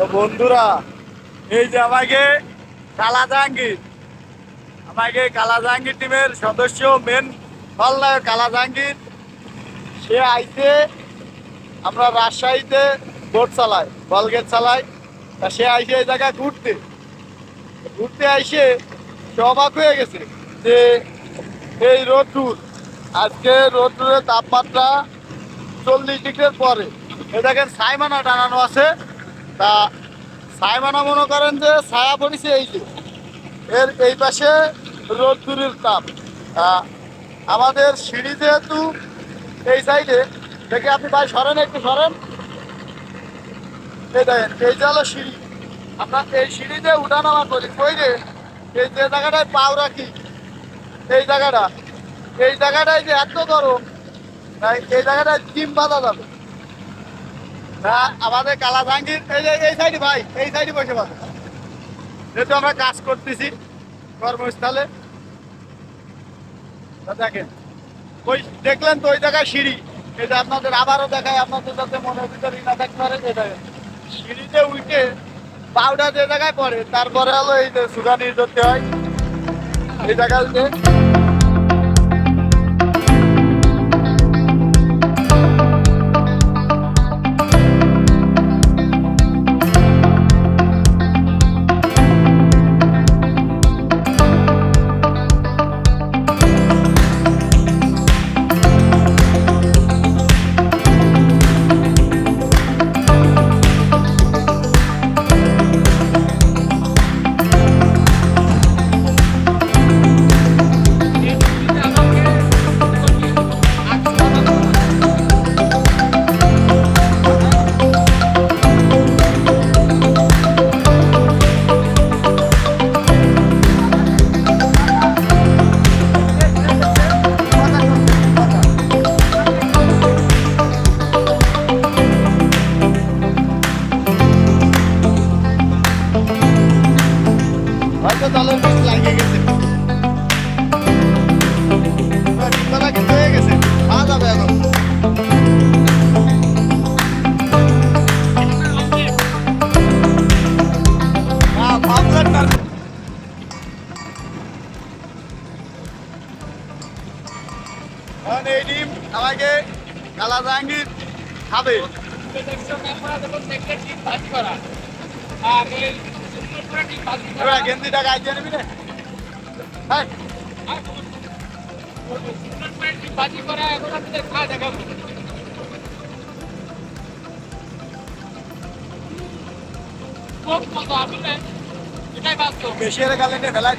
তো বন্ধুরা, এই যে আমাকে কালা আমাকে কালা টিমের সদস্য মেন খলনায়ক কালা সে আইতে আমরা রাজশাহীতে বোট চালাই বলগেট চালাই তা সে আইসে এই জায়গায় ঘুরতে। ঘুরতে আইসে সে অবাক হয়ে গেছে যে এই রোদ্দুর, আজকে রোদ্দুরের তাপমাত্রা চল্লিশ ডিগ্রির পরে। এ দেখেন সাইমানা টানানো আছে। তা সাইমানা মনে করেন যে ছায়া পড়েছে এই যে। এর এই পাশে রোদ্দুরের তাপ। আমাদের সিঁড়ি যেহেতু এই সাইডে, দেখে আপনি ভাই সরেন একটু, সরেন। এই দেখেন, এই যে হলো সিঁড়ি। আমরা এই সিঁড়িতে উঠানামা করি। কই রে? এই যে জায়গাটায় পাও রাখি। এই জায়গাটা। এই জায়গাটায় যে এত গরম এই জায়গাটায় ডিম বাঁধা যাবে। তা আমাদের কালা জাহাঙ্গীর এই যে, এই সাইডে ভাই, এই সাইডে বসে বাঁধে যেহেতু আমরা কাজ করতেছি কর্মস্থলে। দেখেন, ওই দেখলেন তো ওই জায়গায় সিঁড়ি। এটা আপনাদের আবারও দেখায় আপনাদের যাতে মনের ভিতরে না থাকতে পারে যে সিঁড়িতে উঠে পাউডার যে জায়গায় পড়ে, তারপরে হলো এই যে সুগানি ধরতে হয়। এই জায়গাতে হয়তো জলের আমাকে কালা গেন্দিটা গাইতে নিবি না হ্যাঁ বেশি গালে নিয়ে ফেলাই